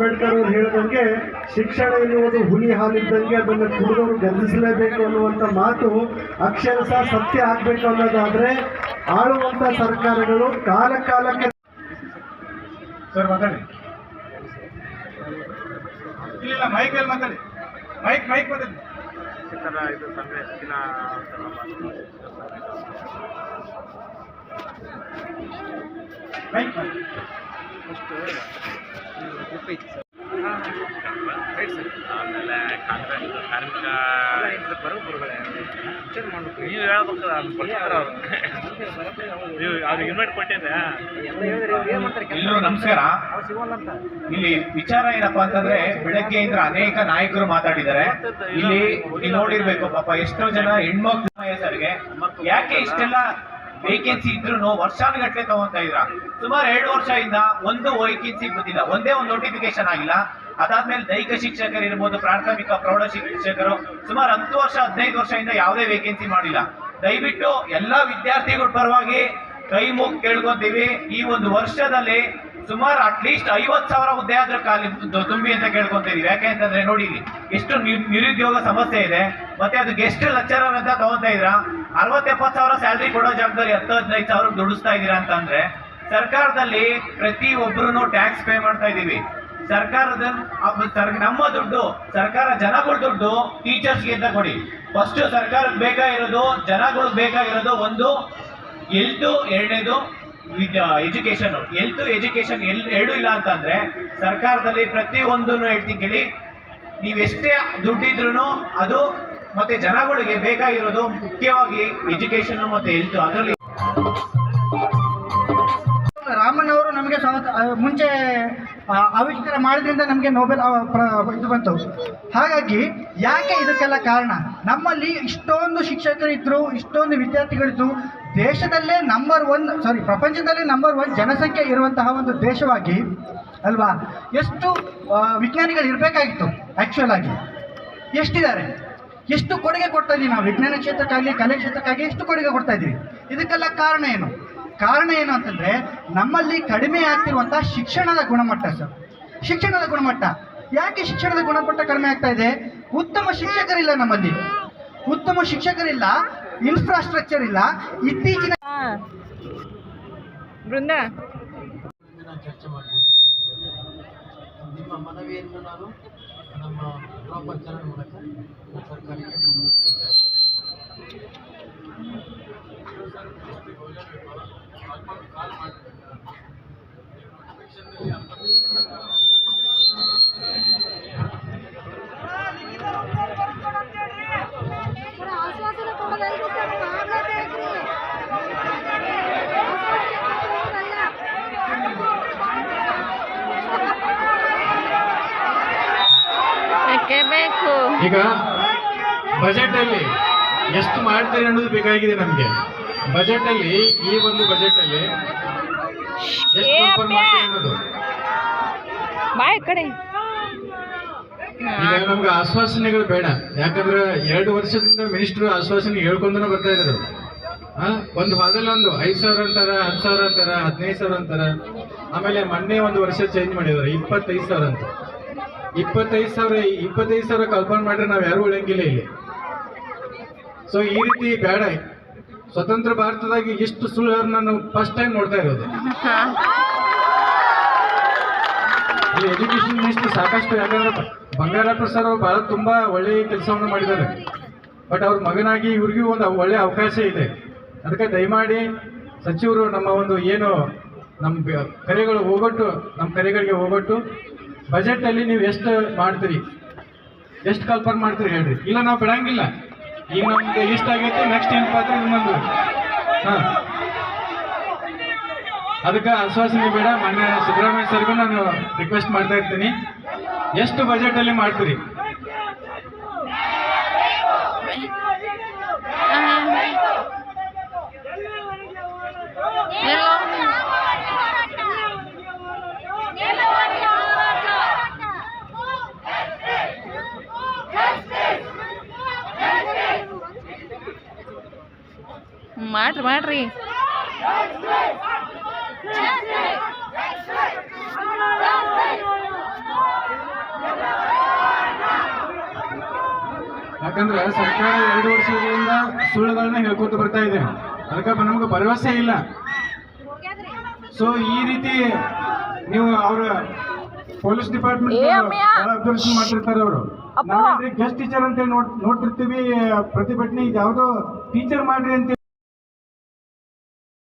ಅಂಬೇಡ್ಕರ್ ಅವರು ಹೇಳಿದಂಗೆ ಶಿಕ್ಷಣ ಎನ್ನುವುದು ಹುಲಿ ಹಾಲಿದ್ದಂಗೆ ಅದನ್ನು ಕುಡಿದವರು ಗಂಧಿಸಲೇಬೇಕು ಅನ್ನುವಂಥ ಮಾತು ಅಕ್ಷರಶಃ ಸತ್ಯ ಆಗ್ಬೇಕು ಅನ್ನೋದಾದ್ರೆ ಆಳುವಂಥ ಸರ್ಕಾರಗಳು ಕಾಲ ಕಾಲಕ್ಕೆ ಸರ್, ಮಾತಾಡಿ. ಇಲ್ಲ ಮೈಕಲ್ಲಿ ಮಾತಾಡಿ. ಮೈಕ್ ಮೈಕ್ ಮಾತಾಡಿ. ಇದು ಮೈಕ್ ಮಾತಾಡಿ. ಆಮೇಲೆ ಕಾಂಗ್ರೆಸ್ ಕಾರ್ಮಿಕ ನೀವು ಹೇಳ್ಬೇಕು ಅದು ಬರ್ತಾರೆ ಅವರು. ನೀವು ಅವ್ರಿಗೆ ಇನ್ವೈಟ್ ಕೊಟ್ಟಿದ್ದೆ ಎಲ್ಲರೂ ನಮಸ್ಕಾರ. ಇಲ್ಲಿ ವಿಚಾರ ಏನಪ್ಪಾ ಅಂತಂದ್ರೆ ಬೆಳಗ್ಗೆ ಬೆಳಗ್ಗೆಯಿಂದ ಅನೇಕ ನಾಯಕರು ಮಾತಾಡಿದ್ದಾರೆ. ಇಲ್ಲಿ ಇಲ್ಲಿ ನೋಡಿರ್ಬೇಕು ಪಾಪ ಎಷ್ಟೋ ಜನ ಹೆಣ್ಮಕ್ಳು ವಯಸ್ಸರಿಗೆ ಯಾಕೆ ಇಷ್ಟೆಲ್ಲ ವೇಕೆನ್ಸಿ ಇದ್ರು ವರ್ಷಾನುಗಟ್ಟಲೆ ತಗೊಂತ ಇದ್ರ. ಸುಮಾರು ಎರಡು ವರ್ಷದಿಂದ ಒಂದು ವೇಕೆನ್ಸಿ ಬಂದಿಲ್ಲ. ಒಂದೇ ಒಂದು ನೋಟಿಫಿಕೇಶನ್ ಆಗಿಲ್ಲ. ಅದಾದ್ಮೇಲೆ ದೈಹಿಕ ಶಿಕ್ಷಕರು ಇರ್ಬೋದು, ಪ್ರಾಥಮಿಕ, ಪ್ರೌಢ ಶಿಕ್ಷಕರು, ಸುಮಾರು ಹತ್ತು ವರ್ಷ, ಹದಿನೈದು ವರ್ಷದಿಂದ ಯಾವುದೇ ವೇಕೆನ್ಸಿ ಮಾಡಿಲ್ಲ. ದಯವಿಟ್ಟು ಎಲ್ಲಾ ವಿದ್ಯಾರ್ಥಿಗಳ ಪರವಾಗಿ ಕೈ ಮುಗ್ ಕೇಳ್ಕೊತೀವಿ. ಈ ಒಂದು ವರ್ಷದಲ್ಲಿ ಸುಮಾರು ಅಟ್ಲೀಸ್ಟ್ ಐವತ್ತು ಸಾವಿರ ಹುದ್ದೆ ಆದ್ರೂ ಖಾಲಿ ತುಂಬಿ ಅಂತ ಕೇಳ್ಕೊತೀವಿ ಯಾಕೆ ಅಂತಂದ್ರೆ ನೋಡಿ ಎಷ್ಟು ನಿರುದ್ಯೋಗ ಸಮಸ್ಯೆ ಇದೆ, ಮತ್ತೆ ಅದು ಗೆಸ್ಟ್ ಲೆಕ್ಚರರ್ ಅಂತ ತಗೊಂತಾ ಇದ್ರ ಅರವತ್ತೆಪ್ಪತ್ತು ಸಾವಿರ ಸ್ಯಾಲ್ರಿ ಕೊಡೋ ಜಾಗದಲ್ಲಿ ಹತ್ತು, ಹದಿನೈದು ಸಾವಿರ ದುಡಿಸ್ತಾ ಇದೀರಾ ಅಂತ ಅಂದ್ರೆ ಸರ್ಕಾರದಲ್ಲಿ ಪ್ರತಿ ಒಬ್ರು ಟ್ಯಾಕ್ಸ್ ಪೇ ಮಾಡ್ತಾ ಇದೀವಿ ಸರ್ಕಾರದ ನಮ್ಮ ದುಡ್ಡು, ಸರ್ಕಾರ ಜನಗಳ ದುಡ್ಡು ಟೀಚರ್ಸ್ಗೆ ಅಂತ ಕೊಡಿ. ಫಸ್ಟ್ ಸರ್ಕಾರಕ್ಕೆ ಬೇಕಾಗಿರೋದು ಜನಗಳಿಗೆ ಬೇಕಾಗಿರೋದು ಒಂದು ಎಲ್ತು ಎರಡನೇದು ಎಜುಕೇಶನ್ ಎಲ್ತು ಎಜುಕೇಶನ್ ಎಲ್ ಎರಡು ಇಲ್ಲ ಅಂತಂದ್ರೆ ಸರ್ಕಾರದಲ್ಲಿ ಪ್ರತಿ ಒಂದನ್ನು ಹೇಳ್ತೀನಿ ಕೇಳಿ ನೀವೆಷ್ಟೇ ದುಡ್ಡಿದ್ರು ಅದು ಮತ್ತೆ ಜನಗಳಿಗೆ ಬೇಕಾಗಿರೋದು ಮುಖ್ಯವಾಗಿ ಎಜುಕೇಶನ್ ಮತ್ತೆ ಹೆಲ್ತ್ ಅದರಲ್ಲಿ. ರಾಮನ್ ಅವರು ನಮಗೆ ಮುಂಚೆ ಆವಿಷ್ಕಾರ ಮಾಡಿದ್ರಿಂದ ನಮಗೆ ನೋಬೆಲ್ ಇದು ಬಂತು. ಹಾಗಾಗಿ ಯಾಕೆ ಇದಕ್ಕೆಲ್ಲ ಕಾರಣ? ನಮ್ಮಲ್ಲಿ ಇಷ್ಟೊಂದು ಶಿಕ್ಷಕರಿದ್ರು, ಇಷ್ಟೊಂದು ವಿದ್ಯಾರ್ಥಿಗಳಿದ್ರು ದೇಶದಲ್ಲೇ ನಂಬರ್ ಒನ್ ಸಾರಿ ಪ್ರಪಂಚದಲ್ಲೇ ನಂಬರ್ ಒನ್ ಜನಸಂಖ್ಯೆ ಇರುವಂತಹ ಒಂದು ದೇಶವಾಗಿ, ಅಲ್ವಾ? ಎಷ್ಟು ವಿಜ್ಞಾನಿಗಳು ಇರಬೇಕಾಗಿತ್ತು ಆ್ಯಕ್ಚುಯಲ್ ಆಗಿ. ಎಷ್ಟಿದ್ದಾರೆ? ಎಷ್ಟು ಕೊಡುಗೆ ಕೊಡ್ತಾ ಇದ್ದೀವಿ ನಾವು? ವಿಜ್ಞಾನ ಕ್ಷೇತ್ರಕ್ಕಾಗಲಿ, ಕಲೆ ಕ್ಷೇತ್ರಕ್ಕಾಗಿ ಎಷ್ಟು ಕೊಡುಗೆ ಕೊಡ್ತಾ ಇದ್ದೀವಿ ಇದಕ್ಕೆಲ್ಲ ಕಾರಣ ಏನು? ಕಾರಣ ಏನು ಅಂತಂದರೆ, ನಮ್ಮಲ್ಲಿ ಕಡಿಮೆ ಆಗ್ತಿರುವಂಥ ಶಿಕ್ಷಣದ ಗುಣಮಟ್ಟ ಸರ್. ಶಿಕ್ಷಣದ ಗುಣಮಟ್ಟ. ಯಾಕೆ ಶಿಕ್ಷಣದ ಗುಣಮಟ್ಟ ಕಡಿಮೆ ಆಗ್ತಾ ಇದೆ? ಉತ್ತಮ ಶಿಕ್ಷಕರಿಲ್ಲ ನಮ್ಮಲ್ಲಿ. ಉತ್ತಮ ಶಿಕ್ಷಕರಿಲ್ಲ ಇನ್ಫ್ರಾಸ್ಟ್ರಕ್ಚರ್ ಇಲ್ಲ. ಇತ್ತೀಚಿನ ಬೃಂದ ಚರ್ಚೆ ಮಾಡ್ತೀನಿ ನಿಮ್ಮ ಮನವಿಯನ್ನು ನಾನು ನಮ್ಮ ಪ್ರಾಪರ್ ಚಾನಲ್ ಮೂಲಕ ಸರ್ಕಾರಕ್ಕೆ ಸರ್ ಆಶ್ವಾಸನೆ ಕೊಡೋದಲ್ರಿ ಸರ್ ಮಾಡ್ಲೇಬೇಕ್ರಿ ಆಶ್ವಾಸನೆ ಕೊಡೋದಲ್ಲ ಯಾಕೆ ಬೇಕು ಈಗ ಬಜೆಟ್ ಅಲ್ಲಿ ಎಷ್ಟು ಮಾಡ್ತೀರಿ ಅನ್ನೋದು ಬೇಕಾಗಿದೆ ನಮಗೆ. ಬಜೆಟ್ ಅಲ್ಲಿ ಈ ಒಂದು ಬಜೆಟ್ ಅಲ್ಲಿ ಎಷ್ಟು. ಮಾಡ್ತೀರಿ ಅನ್ನೋದು. ಬಾಯ್ ಕಡೆ. ಈಗ ನಮ್ಗೆ ಆಶ್ವಾಸನೆಗಳು ಬೇಡ. ಯಾಕಂದ್ರೆ ಎರಡು ವರ್ಷದಿಂದ ಮಿನಿಸ್ಟರ್ ಆಶ್ವಾಸನೆ ಹೇಳ್ಕೊಂಡು ಬರ್ತಾ ಇದ್ರು ಒಂದು ಒಂದು ಐದ್ ಸಾವಿರ ಅಂತಾರ ಹತ್ತು ಸಾವಿರ ಅಂತಾರ ಹದಿನೈದು ಸಾವಿರ ಅಂತಾರ. ಆಮೇಲೆ ಮೊನ್ನೆ ಒಂದು ವರ್ಷ ಚೇಂಜ್ ಮಾಡಿದ್ರು ಇಪ್ಪತ್ತೈದು ಸಾವಿರ ಅಂತ. ಇಪ್ಪತ್ತೈದು ಸಾವಿರ ಇಪ್ಪತ್ತೈದು ಸಾವಿರ ಕಲ್ಪನೆ ಮಾಡ್ರೆ ನಾವು ಯಾರು ಉಳಿಯಂಗಿಲ್ಲ ಇಲ್ಲಿ. ಸೊ ಈ ರೀತಿ ಬೇಡ. ಸ್ವತಂತ್ರ ಭಾರತದಾಗ ಇಷ್ಟು ಸುಳ್ಳು ನಾನು ಫಸ್ಟ್ ಟೈಮ್ ನೋಡ್ತಾ ಇರೋದು. ಈ ಎಜುಕೇಶನ್ ಮಿನಿಸ್ಟರ್ ಸಾಕಷ್ಟು ಯಾಕಂದ್ರೆ ಬಂಗಾರಪ್ಪ ಸರ್ ಅವ್ರು ಬಹಳ ತುಂಬಾ ಒಳ್ಳೆಯ ಕೆಲಸವನ್ನು ಮಾಡಿದ್ದಾರೆ. ಬಟ್ ಅವ್ರ ಮಗನಾಗಿ ಇವ್ರಿಗೂ ಒಂದು ಒಳ್ಳೆ ಅವಕಾಶ ಇದೆ. ಅದಕ್ಕೆ ದಯಮಾಡಿ ಸಚಿವರು ನಮ್ಮ ಒಂದು ಏನು ನಮ್ಮ ಕರೆಗಳು ಹೋಗೊಟ್ಟು ನಮ್ಮ ಕರೆಗಳಿಗೆ ಹೋಗೊಟ್ಟು ಬಜೆಟ್ ಅಲ್ಲಿ ನೀವು ಎಷ್ಟು ಮಾಡ್ತೀರಿ? ಎಷ್ಟು ಕಲ್ಪನೆ ಮಾಡ್ತೀರಿ ಹೇಳ್ರಿ. ಇಲ್ಲ, ನಾವು ಬಿಡಂಗಿಲ್ಲ. ಈಗ ನಮ್ಗೆ ಇಷ್ಟ ಆಗೈತೆ ನೆಕ್ಸ್ಟ್ ಏನ್ ಪಾತ್ರ ಇನ್ನೊಂದು ಹಾ. ಅದಕ್ಕೆ ಆಶ್ವಾಸನೆ ಬೇಡ. ಮೊನ್ನೆ ಸಿದ್ದರಾಮಯ್ಯ ಸರ್ಗೂ ನಾನು ರಿಕ್ವೆಸ್ಟ್ ಮಾಡ್ತಾ ಇರ್ತೀನಿ. ಎಷ್ಟು ಬಜೆಟ್ ಅಲ್ಲಿ ಮಾಡ್ತೀರಿ? ಮಾಡ್ರಿ ಮಾಡ್ರಿ. ಯಾಕಂದ್ರೆ ಸರ್ಕಾರ ಎರಡು ವರ್ಷಗಳಿಂದ ಸುಳ್ಳುಗಳನ್ನ ಹೇಳ್ಕೊತ ಬರ್ತಾ ಇದೆ. ಅದಕ್ಕೆ ನಮ್ಗೆ ಭರವಸೆ ಇಲ್ಲ. ಸೊ ಈ ರೀತಿ ನೀವು ಅವ್ರ ಪೊಲೀಸ್ ಡಿಪಾರ್ಟ್ಮೆಂಟ್ ಮಾಡಿರ್ತಾರೆ ಅವರು. ನಾವ್ ಗೆಸ್ಟ್ ಟೀಚರ್ ಅಂತ ನೋಡ್ತಿರ್ತೀವಿ ಪ್ರತಿಭಟನೆ ಯಾವ್ದೋ ಟೀಚರ್ ಮಾಡ್ರಿ ಅಂತ